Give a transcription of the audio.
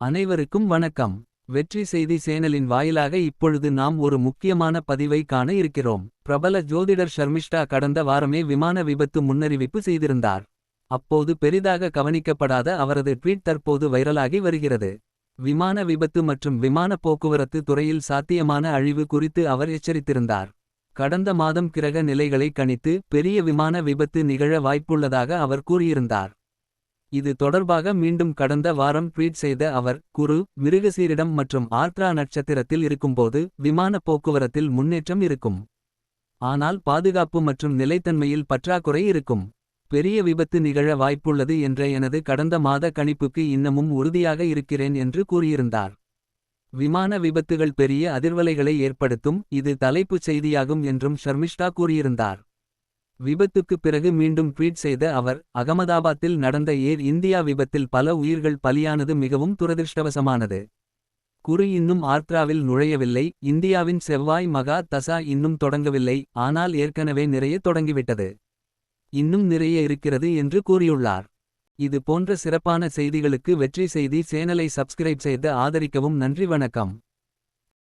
அனைவருக்கும் வணக்கம். வெற்றி செய்தி சேனலின் வாயிலாக இப்பொழுது நாம் ஒரு முக்கியமான பதிவை காண இருக்கிறோம். பிரபல ஜோதிடர் ஷர்மிஷ்டா கடந்த வாரமே விமான விபத்து முன்னறிவிப்பு செய்திருந்தார். அப்போது பெரிதாக கவனிக்கப்படாத அவரது ட்வீட் தற்போது வைரலாகி வருகிறது. விமான விபத்து மற்றும் விமான போக்குவரத்து துறையில் சாத்தியமான அழிவு குறித்து அவர் எச்சரித்திருந்தார். கடந்த மாதம் கிரக நிலைகளை கணித்து பெரிய விமான விபத்து நிகழ வாய்ப்புள்ளதாக அவர் கூறியிருந்தார். இது தொடர்பாக மீண்டும் கடந்த வாரம் ட்வீட் செய்த அவர் குரு மிருகசீரிடம் மற்றும் ஆர்த்ரா நட்சத்திரத்தில் இருக்கும்போது விமான போக்குவரத்தில் முன்னேற்றம் இருக்கும். ஆனால் பாதுகாப்பு மற்றும் நிலைத்தன்மையில் பற்றாக்குறை இருக்கும். பெரிய விபத்து நிகழ வாய்ப்புள்ளது என்ற எனது கடந்த மாத கணிப்புக்கு இன்னமும் உறுதியாக இருக்கிறேன் என்று கூறியிருந்தார். விமான விபத்துகள் பெரிய அதிர்வலைகளை ஏற்படுத்தும் இது தலைப்புச் செய்தியாகும் என்றும் ஷர்மிஷ்டா கூறியிருந்தார். விபத்துக்குப் பிறகு மீண்டும் ட்வீட் செய்த அவர் அகமதாபாத்தில் நடந்த ஏர் இந்தியா விபத்தில் பல உயிர்கள் பலியானது மிகவும் துரதிர்ஷ்டவசமானது. குரு இன்னும் ஆர்த்ராவில் நுழையவில்லை இந்தியாவின் செவ்வாய் மகா தசா இன்னும் தொடங்கவில்லை ஆனால் ஏற்கனவே நிறைய தொடங்கிவிட்டது. இன்னும் நிறைய இருக்கிறது என்று கூறியுள்ளார். இது போன்ற சிறப்பான செய்திகளுக்கு வெற்றி செய்தி சேனலை சப்ஸ்கிரைப் செய்து ஆதரிக்கவும் நன்றி வணக்கம்.